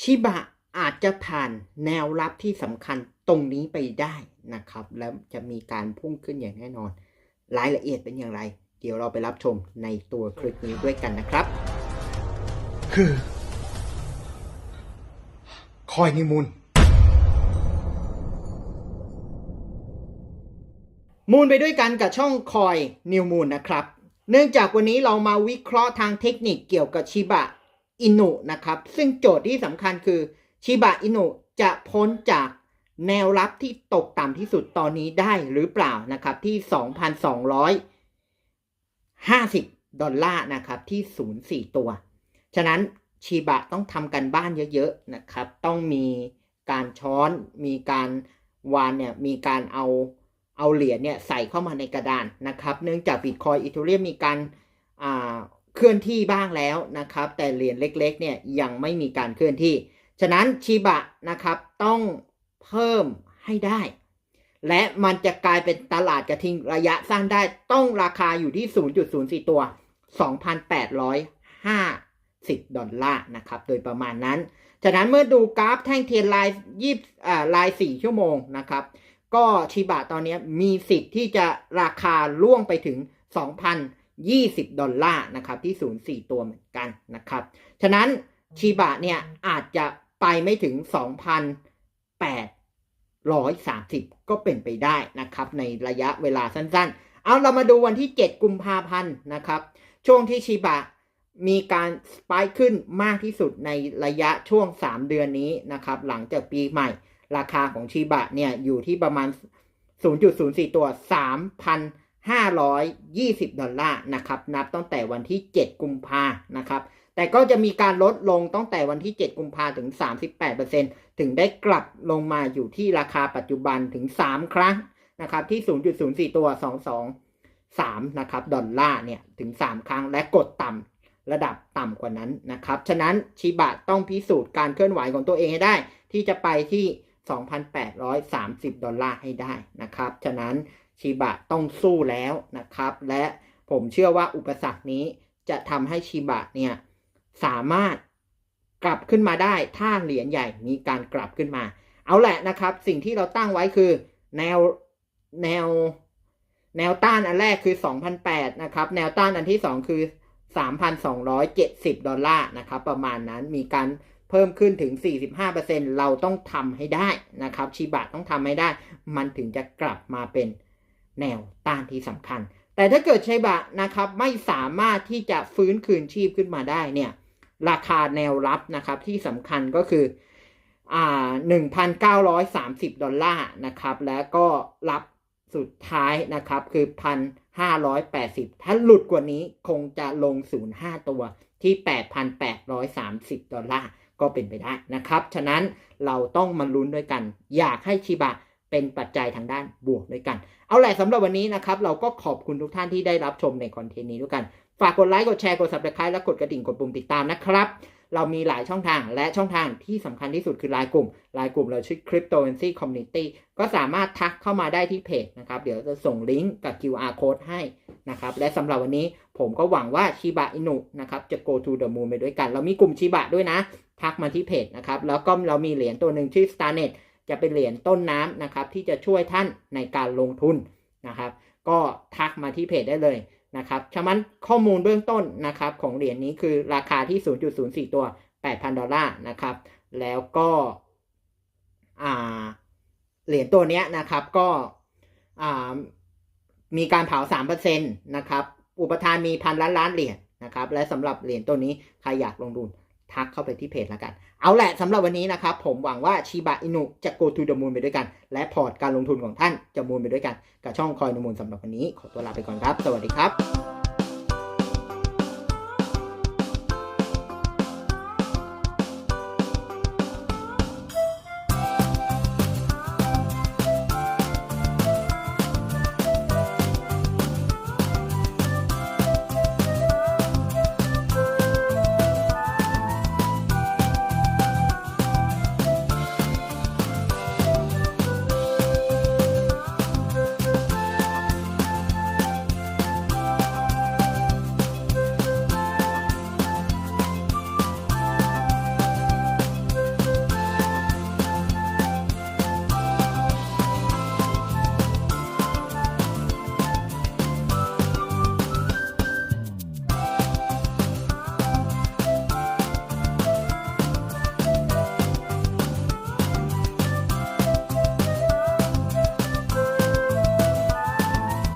ชิบะอาจจะผ่านแนวรับที่สำคัญตรงนี้ไปได้นะครับ แล้วจะมีการพุ่งขึ้นอย่างแน่นอน รายละเอียดเป็นอย่างไร เดี๋ยวเราไปรับชมในตัวคลิปนี้ด้วยกันนะครับ คือ คอยนิมูลมูลไปด้วยกันกับช่องคอยนิวมูลนะครับ เนื่องจากวันนี้เรามาวิเคราะห์ทางเทคนิคเกี่ยวกับชิบะ อินุนะครับ ซึ่งโจทย์ที่สำคัญคือชิบะอินุจะพ้นจากแนวรับที่ตกต่ำที่สุดตอนนี้ได้หรือเปล่านะครับที่ 2,250 ดอลลาร์นะครับที่ 0.4 ตัว ฉะนั้นชีบะต้องทำกันบ้านเยอะๆนะครับ ต้องมีการช้อนมีการวานเนี่ยมีการเอาเอาเหรียญเนี่ยใส่เข้ามาในกระดานนะครับ เนื่องจากบิตคอยอีเทเรียมมีการอ่า เคลื่อนที่บ้างแล้วนะครับ แต่เหรียญเล็กๆเนี่ยยังไม่มีการเคลื่อนที่ ฉะนั้นชีบะนะครับต้องเพิ่มให้ได้ และมันจะกลายเป็นตลาดกระทิงระยะสั้นได้ต้องราคาอยู่ที่ 0.04 ตัว 2,850 ดอลลาร์นะครับ โดยประมาณนั้น ฉะนั้นเมื่อดูกราฟแท่งเทียนลายยี่อ่าลาย 4 ชั่วโมงนะครับ ก็ชีบะตอนนี้มีสิทธิ์ที่จะราคาล่วงไปถึง2,000 20 ดอลลาร์นะครับที่ศูนย์ตัวเหมือนกันนะครับ ฉะนั้นชีบะเนี่ยอาจจะไปไม่ถึง 2,830 ก็เป็นไปได้นะครับ ในระยะเวลาสั้นๆ เอาเรามาดูวันที่ 7 กุมภาพันธ์นะครับ ช่วงที่ชีบะมีการสปายขึ้นมากที่สุดในระยะช่วง 3 เดือนนี้นะครับ หลังจากปีใหม่ ราคาของชีบะเนี่ยอยู่ที่ประมาณ 0.04 ตัว 3,000 520 ดอลลาร์นะครับ นับตั้งแต่วันที่ 7 กุมภานะครับ แต่ก็จะมีการลดลงตั้งแต่วันที่ 7 กุมภาถึง 38%ถึงได้กลับลงมาอยู่ที่ราคาปัจจุบันถึง 3 ครั้งนะครับ ที่ 0.04 ตัว 223 นะครับ ดอลลาร์เนี่ย ถึง 3 ครั้งและกดต่ำระดับต่ำกว่านั้นนะครับ ฉะนั้นชิบะต้องพิสูจน์การเคลื่อนไหวของตัวเองให้ได้ ที่จะไปที่ 2,830 ดอลลาร์ให้ได้นะครับ ฉะนั้นชิบะต้องสู้แล้วนะครับ และผมเชื่อว่าอุปสรรคนี้จะทำให้ชิบะเนี่ย สามารถกลับขึ้นมาได้ถ้าเหรียญใหญ่มีการกลับขึ้นมา เอาแหละนะครับ สิ่งที่เราตั้งไว้คือแนวแนวแนวต้านอันแรกคือ 2,008นะครับ แนวต้านอันที่ 2 คือ 3,270 ดอลลาร์นะครับ ประมาณนั้นมีการ พิ่มขึ้นถึง 45%เราต้องทำให้ได้นะครับชิบะต้องทำให้ได้ มันถึงจะกลับมาเป็นแนวต้านที่สำคัญ แต่ถ้าเกิดชิบะนะครับไม่สามารถที่จะฟื้นคืนชีพขึ้นมาได้เนี่ยราคาแนวรับนะครับที่สำคัญก็คืออ่า1,930 ดอลลาร์นะครับแล้วก็รับสุดท้ายนะครับคือ1,580 ถ้าหลุดกว่านี้คงจะลง 0.5 ตัวที่ 8,830 ดอลลาร์ ก็เป็นไปได้นะครับ ฉะนั้นเราต้องมาลุ้นด้วยกัน อยากให้ชิบะเป็นปัจจัยทางด้านบวกด้วยกัน เอาแหละสำหรับวันนี้นะครับ เราก็ขอบคุณทุกท่านที่ได้รับชมในคอนเทนต์นี้ด้วยกัน ฝากกดไลค์ กดแชร์ กด subscribe และกดกระดิ่ง กดปุ่มติดตามนะครับ เรามีหลายช่องทางและช่องทางที่สำคัญที่สุดคือไลน์กลุ่มไลน์กลุ่มเราชื่อ Cryptocurrency Community ก็สามารถทักเข้ามาได้ที่เพจนะครับ เดี๋ยวจะส่งลิงก์กับ QR code ให้นะครับ และสำหรับวันนี้ผมก็หวังว่าชิบะอินุนะครับ จะ go to the moon ไปด้วยกัน เรามีกลุ่มชิบะด้วยนะ ทักมาที่เพจนะครับ แล้วก็เรามีเหรียญตัวหนึ่งชื่อ Starnet จะเป็นเหรียญต้นน้ำนะครับ ที่จะช่วยท่านในการลงทุนนะครับ ก็ทักมาที่เพจได้เลย นะครับฉะนั้นข้อมูลเบื้องต้นนะครับของเหรียญนี้คือราคาที่ 0.04 ตัว 8,000 ดอลลาร์นะครับ แล้วก็เหรียญตัวนี้นะครับก็มีการเผา 3%นะครับ อุปทานมีพันล้านล้านเหรียญนะครับ และสำหรับเหรียญตัวนี้ใครอยากลงทุน ทักเข้าไปที่เพจแล้วกัน เอาแหละสำหรับวันนี้นะครับ ผมหวังว่าชิบะอินุจะ go to the moon ไปด้วยกัน และพอร์ตการลงทุนของท่านจะมูนไปด้วยกัน กับช่องคอยนมูลสำหรับวันนี้ ขอตัวลาไปก่อนครับ สวัสดีครับ